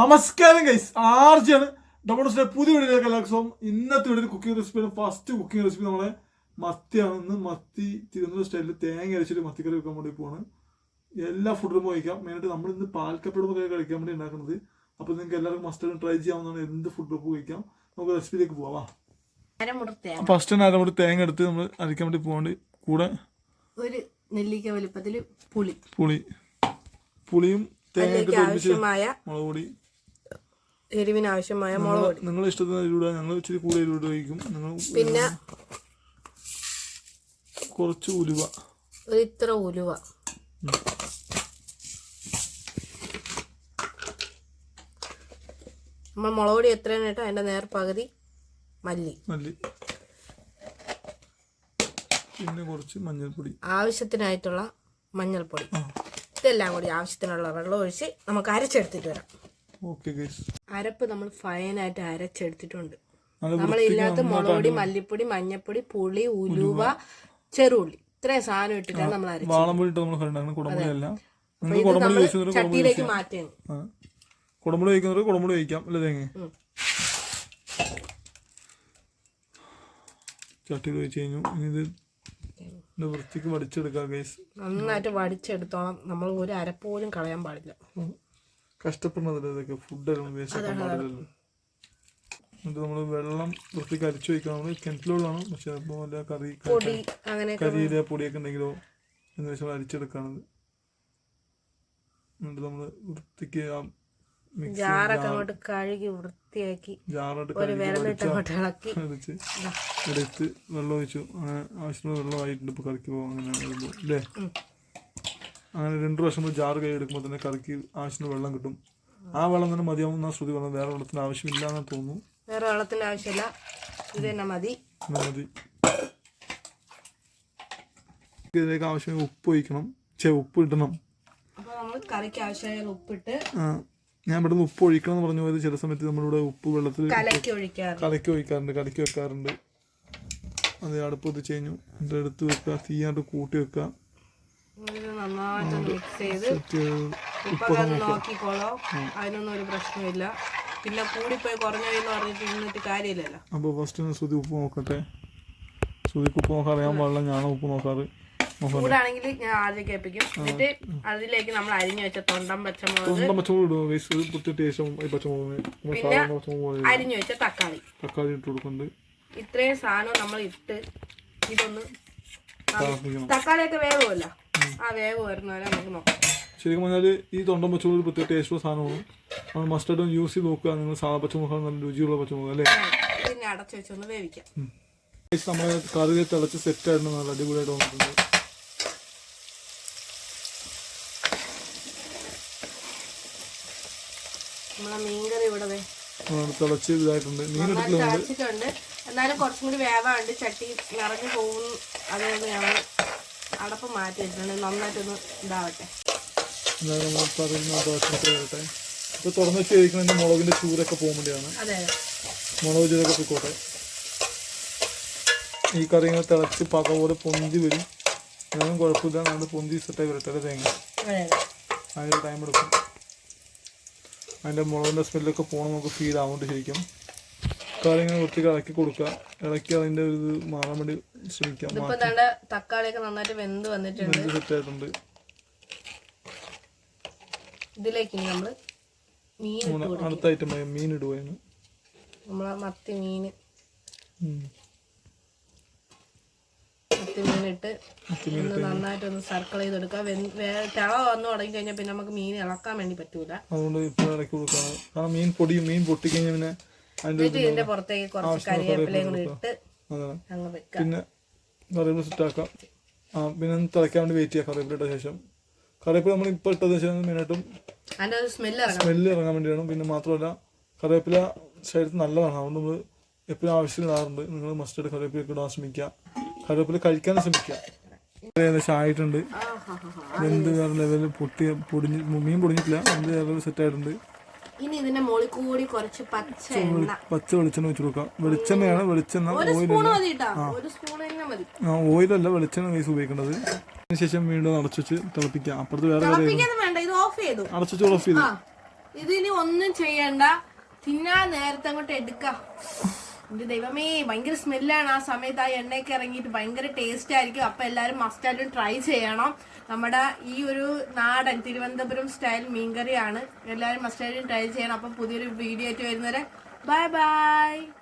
നമസ്കാരം ഗൈസ് ആർജിയാണ്. ഡൊമോണസിന്റെ പുതിയ വീഡിയോയിലേക്ക് എല്ലാവർക്കും ഇന്നത്തെ വീഡിയോ കുക്കിംഗ് റെസിപ്പിയാണ് ഫസ്റ്റ് കുക്കിംഗ് റെസിപ്പി നമ്മളെ മത്തിയാണ്. ഇന്ന് മത്തി തിരുവനന്തപുരം സ്റ്റൈലിൽ തേങ്ങ അരച്ചിട്ട് മത്തിക്കറി വെക്കാൻ വേണ്ടി പോവാണ്. എല്ലാ ഫുഡിലും കഴിക്കാം. മെയിനായിട്ട് നമ്മൾ ഇന്ന് പാൽക്കപ്പെടുമ്പോൾ കഴിക്കാൻ വേണ്ടി ഉണ്ടാക്കുന്നത്. അപ്പോൾ നിങ്ങൾക്ക് എല്ലാവർക്കും മസ്റ്റായിട്ട് ട്രൈ ചെയ്യാവുന്നതാണ് എന്ത് ഫുഡ് കഴിക്കാം. നമുക്ക് റെസിപ്പിയിലേക്ക് പോവാം. ഫസ്റ്റ് തന്നെ അരമുടി തേങ്ങ എടുത്ത് നമ്മൾ അരയ്ക്കാൻ വേണ്ടി പോകേണ്ടി കൂടെ ഒരു നെല്ലിക്ക വലുപ്പത്തിൽ പുളി. പുളി. പുളിയും തേങ്ങ മുളക് പൊടി എരിവിന് ആവശ്യമായ മുളക് പൊടി. നിങ്ങൾ ഇഷ്ടത്തിന് എരിവിടുക ഞങ്ങൾ ഇച്ചിരി കൂടുതൽ എരിവിട്ട് കഴിക്കും. നിങ്ങൾ പിന്നെ കുറച്ച് ഉലുവ. ഒരു ഇത്ര ഉലുവ. നമ്മൾ മുളക് പൊടി എത്രയാണ് കേട്ടോ? അതിന്റെ നേർ പകുതി മല്ലി. മല്ലി. പിന്നെ കുറച്ച് മഞ്ഞൾപ്പൊടി. ആവശ്യത്തിനായിട്ടുള്ള മഞ്ഞൾപ്പൊടി. ഇതെല്ലാം കൂടി ആവശ്യത്തിനുള്ള വെള്ളം ഒഴിച്ച് നമുക്ക് അരച്ചെടുത്തിട്ട് വരാം. അരപ്പ് നമ്മൾ ഫൈനായിട്ട് അരച്ചെടുത്തിട്ടുണ്ട്. നമ്മളില്ലാത്ത മുളകുപൊടി മല്ലിപ്പൊടി മഞ്ഞപ്പൊടി പുളി ഉലുവ ചെറുള്ളി. ഇത്രയും സാധനം ഇട്ടിട്ടാണ് നമ്മൾ അരച്ചത്. ചട്ടിയിലേക്ക് മാറ്റുകയാണ് ആ. കുടമ്പുളി കഴിക്കുന്നവർ കുടമ്പുളി കഴിക്കാം അല്ലേ തേങ്ങ. ചട്ടിയിൽ വെച്ച് കഴിഞ്ഞു. ഇനി ഇത് വൃത്തിക്ക് വടിച്ചെടുക്കാം ഗൈസ് നന്നായിട്ട് വടിച്ചെടുത്തോളം നമ്മൾ ഒരു അരപ്പോലും കളയാൻ പാടില്ല. കഷ്ടപ്പെടുന്നതല്ലേ ഫുഡെല്ലാം വേസ്റ്റ് പാടില്ലല്ലോ. എന്നിട്ട് നമ്മൾ വെള്ളം വൃത്തിക്ക് അരിച്ചു വയ്ക്കണം നമ്മൾ കിണറ്റിലുള്ളതാണ് പക്ഷെ അപ്പോൾ വല്ല കറി കരിയില പൊടിയൊക്കെ ഉണ്ടെങ്കിലോ എന്ന് വെച്ചാൽ അരിച്ചെടുക്കാണത് എന്നിട്ട് നമ്മൾ വൃത്തിക്ക് ആ മിക്സി ജാറൊക്കെ അങ്ങോട്ട് കഴുകി വൃത്തിയാക്കി അടിച്ച് എടുത്ത് വെള്ളം ഒഴിച്ചു. ആവശ്യമുള്ള വെള്ളം ആയിട്ടുണ്ട്. ഇപ്പോൾ കറിക്ക് പോകും അങ്ങനെ അല്ലേ. അങ്ങനെ രണ്ട് പ്രാവശ്യം നമ്മൾ ജാറ് കൈ എടുക്കുമ്പോൾ തന്നെ കറിക്ക് ആവശ്യത്തിന് വെള്ളം കിട്ടും. ആ വെള്ളം തന്നെ മതിയാവുന്ന ശ്രുതി പറഞ്ഞത്. വേറെ വെള്ളത്തിന് ആവശ്യമില്ല എന്ന് തോന്നുന്നു. വേറെ വെള്ളത്തിന്റെ ആവശ്യമില്ല. ഇത് തന്നെ മതി. മതി. ഇതിലേക്ക് ആവശ്യമായ ഉപ്പ് ഒഴിക്കണം. ചേ ഉപ്പ് ഇടണം. അപ്പൊ നമ്മൾ കറിക്ക് ആവശ്യമായ ഉപ്പിട്ട് ഞാൻ ഇവിടുന്ന് ഉപ്പ് ഒഴിക്കണം എന്ന് പറഞ്ഞു പോയത് ചില സമയത്ത് നമ്മളിവിടെ ഉപ്പ് വെള്ളത്തിൽ കലക്കി ഒഴിക്കാറ് കലക്കി ഒഴിക്കാറുണ്ട് കലക്കി വെക്കാറുണ്ട്. അത് അടുപ്പ് എത്തിച്ച് കഴിഞ്ഞു. എടുത്ത് വെക്കുക തീയായിട്ട് കൂട്ടി വെക്കുക. നന്നായിട്ട് മിക്സ് ചെയ്ത് ഇപ്പം നോക്കിക്കോളോ. അതിനൊന്നും ഒരു പ്രശ്നമില്ല പിന്നെ കൂടിപ്പോയി കുറഞ്ഞു എന്ന് പറഞ്ഞിട്ട് ഇരുന്നിട്ട് കാര്യമില്ലല്ലോ. അപ്പോൾ ഫസ്റ്റ് ഒന്ന് ശ്രുതി ഉപ്പ് നോക്കട്ടെ. ശ്രുതിക്ക് ഉപ്പ് നോക്കാറിയാൻ പാടില്ല ഞാനോ ഉപ്പ് നോക്കാറ് ചൂടാണെങ്കിൽ ഞാൻ ആദ്യം കേൾപ്പിക്കും. എന്നിട്ട് അതിലേക്ക് നമ്മൾ അരിഞ്ഞു വെച്ച തൊണ്ടം പച്ചമുളക്. അരിഞ്ഞു വെച്ച തക്കാളി. തക്കാളി ഇട്ട് കൊടുക്കുന്നുണ്ട്. ഇത്രയും സാധനം നമ്മൾ ഇട്ട് ഇതൊന്ന് തക്കാളിയൊക്കെ വേവുമല്ലോ. ആ വേവ് വരുന്നവരെ നമുക്ക് നോക്കാം. ശരിക്കും പറഞ്ഞാൽ ഈ തൊണ്ടൻ പച്ചമുളക് ഒരു പ്രത്യേക ടേസ്റ്റുള്ള സാധനമാണ്. നമ്മൾ മസ്റ്റർഡും യൂസ് ചെയ്ത് നോക്കുക. നിങ്ങൾ സാധാ പച്ചമുളകാണ് നല്ല രുചിയുള്ള പച്ചമുളക് അല്ലേ? പിന്നെ അടച്ചു വെച്ചൊന്ന് വേവിക്കാം. ഗൈസ് നമ്മുടെ കറി തിളച്ച് സെറ്റ് ആയിരുന്നു നല്ല അടിപൊളിയായിട്ട് വന്നിട്ടുണ്ട്. നമ്മളെ മീൻകറി ഇവിടെ തിളച്ച് ഇതായിട്ടുണ്ട്. മീൻ എടുത്തിട്ടുണ്ട് എന്നാലും കുറച്ചും കൂടി വേവാണ്ട് ചട്ടി നിറഞ്ഞു പോകും. അതുകൊണ്ട് ഞങ്ങൾ അടപ്പ് മാറ്റി വെച്ചിട്ടുണ്ട്. നന്നായിട്ടൊന്ന് ഇതാവട്ടെ. വരട്ടെ ഇപ്പോൾ തുറന്ന് വെച്ച് കഴിക്കണതിന്റെ മുളകിന്റെ ചൂരൊക്കെ പോകാൻ വേണ്ടിയാണ് മുളക് ചൂരൊക്കെ പൊയ്ക്കോട്ടെ ഈ കറി ഇങ്ങനെ തിളച്ച് പക പോലെ പൊന്തി വരും. എന്നാലും കുഴപ്പമില്ല. നമ്മൾ പൊന്തി സെറ്റായി വരട്ടെ തേങ്ങ. അതെ അതിന്റെ ടൈം എടുക്കും. അതിന്റെ മുളകിന്റെ സ്മെല്ലൊക്കെ പോകണം നമുക്ക് ഫീൽ ആവുന്നുണ്ട് ശരിക്കും. കറി ഇങ്ങനെ വൃത്തിക്ക് ഇളക്കി കൊടുക്കുക. ഇളക്കി അതിന്റെ ഒരു ഇത് മാറാൻ വേണ്ടി ശ്രമിക്കാം ഇതിപ്പോ തന്റെ തക്കാളിയൊക്കെ നന്നായിട്ട് വെന്ത് വന്നിട്ടുണ്ട്. സെറ്റായിട്ടുണ്ട് ഇതിലേക്ക് നമ്മൾ മീൻ അടുത്ത ഐറ്റം മീൻ ഇടുവായിരുന്നു. നമ്മളെ മത്തി മീൻ. മത്തി മീനിട്ട് ഒന്ന് നന്നായിട്ടൊന്ന് സർക്കിൾ വേ- തിള വന്നു തുടങ്ങി കഴിഞ്ഞാൽ പിന്നെ നമുക്ക് മീൻ ഇളക്കാൻ വേണ്ടി പറ്റൂല. അതുകൊണ്ട് ഇപ്പൊ ഇളക്കി കൊടുക്കാം കാരണം മീൻ പൊടി മീൻ പൊട്ടിക്കഴിഞ്ഞാൽ പിന്നെ ഇതിന്റെ പുറത്തേക്ക് കുറച്ച് കരിവേപ്പിലയും കൂടി ഇട്ട് അതാണ് അങ്ങ് വെക്കുക പിന്നെ കറിവേപ്പില സെറ്റാക്കാം ആ പിന്നെ തിളയ്ക്കാൻ വേണ്ടി വെയിറ്റ് ചെയ്യാം കറിവേപ്പില ഇട്ട ശേഷം. കറിവേപ്പില നമ്മൾ ഇപ്പോൾ ഇട്ടതിന് ശേഷം മെയിനായിട്ടും സ്മെല്ല് ഇറങ്ങാൻ വേണ്ടി ഇറങ്ങാൻ വേണ്ടിയാണ് പിന്നെ മാത്രമല്ല കറിവേപ്പില ശരീരത്തിൽ നല്ലതാണ്. അതുകൊണ്ട് നമ്മൾ എപ്പോഴും ആവശ്യം ഇടാറുണ്ട്. നിങ്ങൾ മസ്റ്റേഡ് കറിവേപ്പില ഇടാൻ ശ്രമിക്കുക. കറിവേപ്പില കഴിക്കാൻ ശ്രമിക്കുക. ഏകദേശം ആയിട്ടുണ്ട്. എന്ത് വേറെ ലെവലിൽ പൊട്ടി പൊടിഞ്ഞ് മീൻ പൊടിഞ്ഞിട്ടില്ല. എന്ത് ലെവലിൽ സെറ്റ് ആയിട്ടുണ്ട്. ഇനി ഇതിന്റെ മുകളിൽ കൂടി കുറച്ച് പച്ച എണ്ണ. പച്ച വെളിച്ചെണ്ണ വെച്ച് കൊടുക്കാം. വെളിച്ചെണ്ണയാണ് വെളിച്ചെണ്ണ. മതി ആ. ഓയിലല്ല വെളിച്ചെണ്ണ വേസ് ഉപയോഗിക്കേണ്ടത്. അതിനുശേഷം വീണ്ടും അടച്ചുവെച്ച് തിളപ്പിക്കാം. അപ്പുറത്ത് വേറെ ഇത് ഓഫ് ചെയ്തു. ഇതിനി ഒന്നും ചെയ്യണ്ട. തിന്നാൻ നേരത്തെ അങ്ങോട്ട് എടുക്കാം. എന്റെ ദൈവമേ ഭയങ്കര സ്മെല്ലാണ് ആ സമയത്ത് ആ എണ്ണയൊക്കെ ഇറങ്ങിയിട്ട് ഭയങ്കര ടേസ്റ്റ് ആയിരിക്കും. അപ്പൊ എല്ലാരും മസ്റ്റായിട്ടും ട്രൈ ചെയ്യണം. നമ്മുടെ ഈ ഒരു നാടൻ തിരുവനന്തപുരം സ്റ്റൈൽ മീൻകറിയാണ്. എല്ലാവരും മസ്റ്റായിട്ടും ട്രൈ ചെയ്യണം. അപ്പൊ പുതിയൊരു വീഡിയോ ആയിട്ട് വരുന്നവരെ ബൈ ബൈ